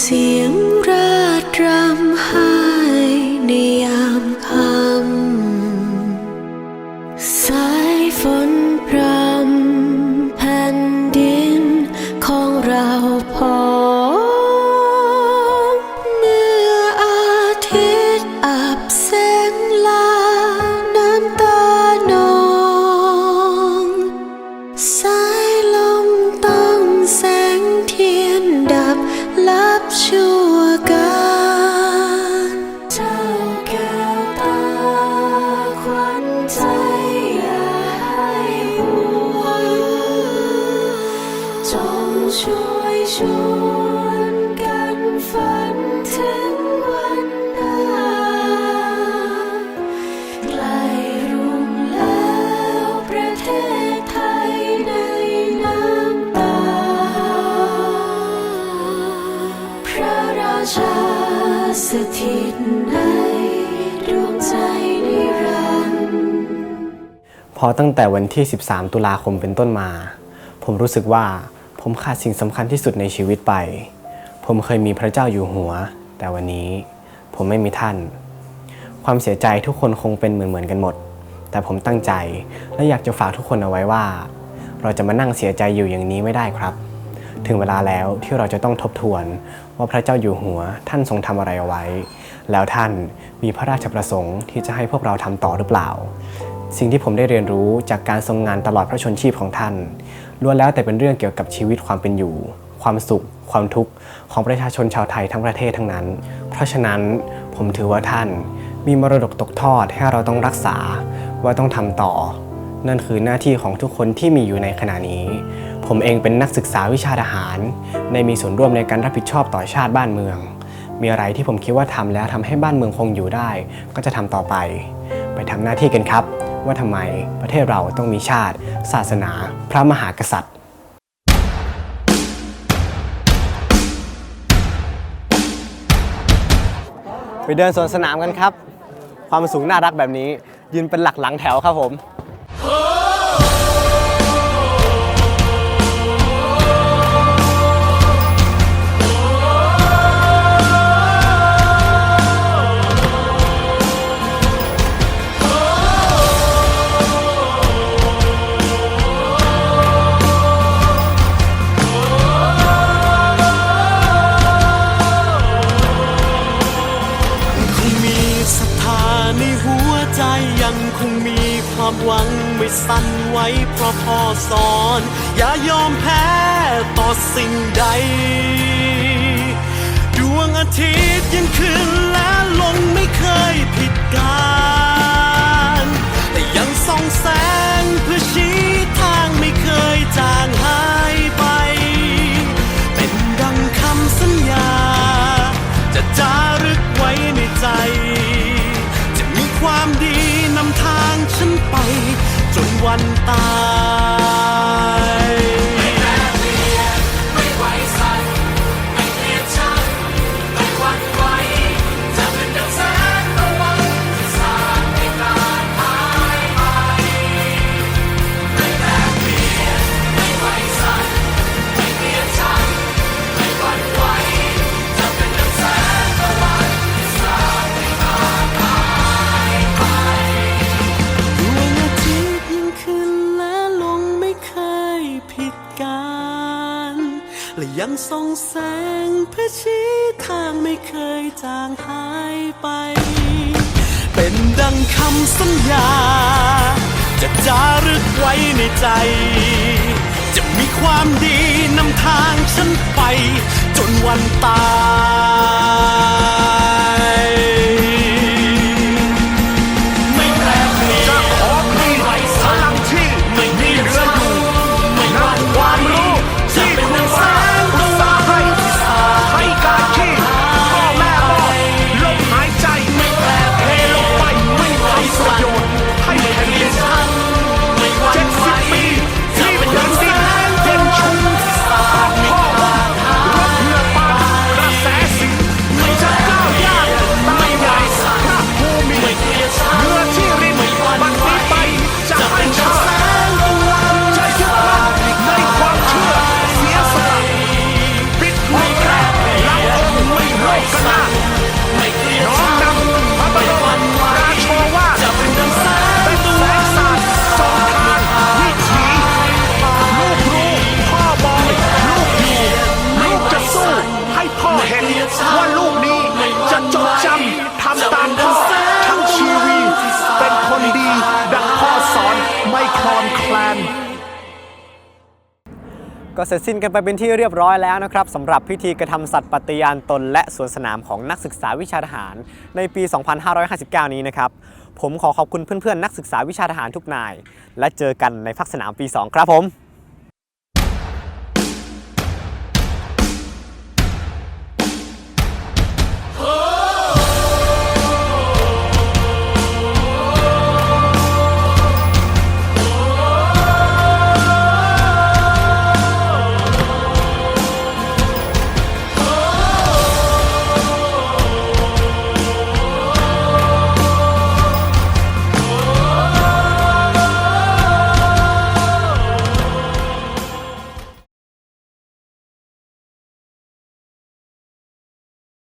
เสียง ชั่วการเจ้าแก้วตาควันใจอย่าให้หัวจงช่วยชวนกันฝันถึง อตั้งแต่วันที่ 13 ตุลาคมเป็นต้นมา ผมรู้สึกว่าผมขาดสิ่งสำคัญที่สุดในชีวิตไป ผมเคยมีพระเจ้าอยู่หัว แต่วันนี้ผมไม่มีท่าน ความเสียใจทุกคนคงเป็นเหมือนๆกันหมด แต่ผมตั้งใจและอยากจะฝากทุกคนเอาไว้ว่า เราจะมานั่งเสียใจอยู่อย่างนี้ไม่ได้ครับ ถึงเวลาแล้วที่เราจะต้องทบทวนว่าพระเจ้าอยู่หัวท่านทรงทำอะไรเอาไว้ แล้วท่านมีพระราชประสงค์ที่จะให้พวกเราทำต่อหรือเปล่า สิ่งที่ผมได้เรียนรู้จากการทรงงานตลอดพระชนชีพของท่านล้วนแล้วแต่เป็นเรื่องเกี่ยวกับชีวิตความเป็นอยู่ ความสุข ความทุกข์ ของประชาชนชาวไทยทั้งประเทศทั้งนั้น เพราะฉะนั้นผมถือว่าท่านมีมรดกตกทอดให้เราต้องรักษาว่าต้องทำต่อ นั่นคือหน้าที่ของทุกคนที่มีอยู่ในขณะนี้ ผมเองเป็นนักศึกษาวิชาทหารได้มีส่วนร่วมในการรับผิดชอบต่อชาติบ้านเมือง มีอะไรที่ผมคิดว่าทำแล้วทำให้บ้านเมืองคงอยู่ได้ ก็จะทำต่อไป ไปทำหน้าที่กันครับ ว่าทำไมประเทศเราต้องมีชาติ ศาสนา พระมหากษัตริย์ ไปเดินสวนสนามกันครับ ความสูงน่ารักแบบนี้ ยืนเป็นหลักหลังแถวครับผม ความหวังไม่สั่นไหวเพราะพ่อสอน อย่ายอมแพ้ต่อสิ่งใด ดวงอาทิตย์ยังขึ้นและลงไม่เคยผิดการแต่ยังส่องแสงเพื่อชี้ทางไม่เคยจาง วันตาย ยังส่องแสงเพื่อชี้ทางไม่เคยจางหายไป เป็นดังคำสัญญา จะจารึกไว้ในใจ จะมีความดีนำทางฉันไป จนวันตาย ก็เสร็จสิ้นกันไปเป็นที่เรียบร้อยแล้วนะครับสำหรับพิธีกระทำสัตย์ปฏิญาณตน และสวนสนามของนักศึกษาวิชาทหาร ในปี 2559 นี้นะครับ ผมขอขอบคุณเพื่อนๆ นักศึกษาวิชาทหารทุกนาย และเจอกันในภาคสนามปี 2 ครับผม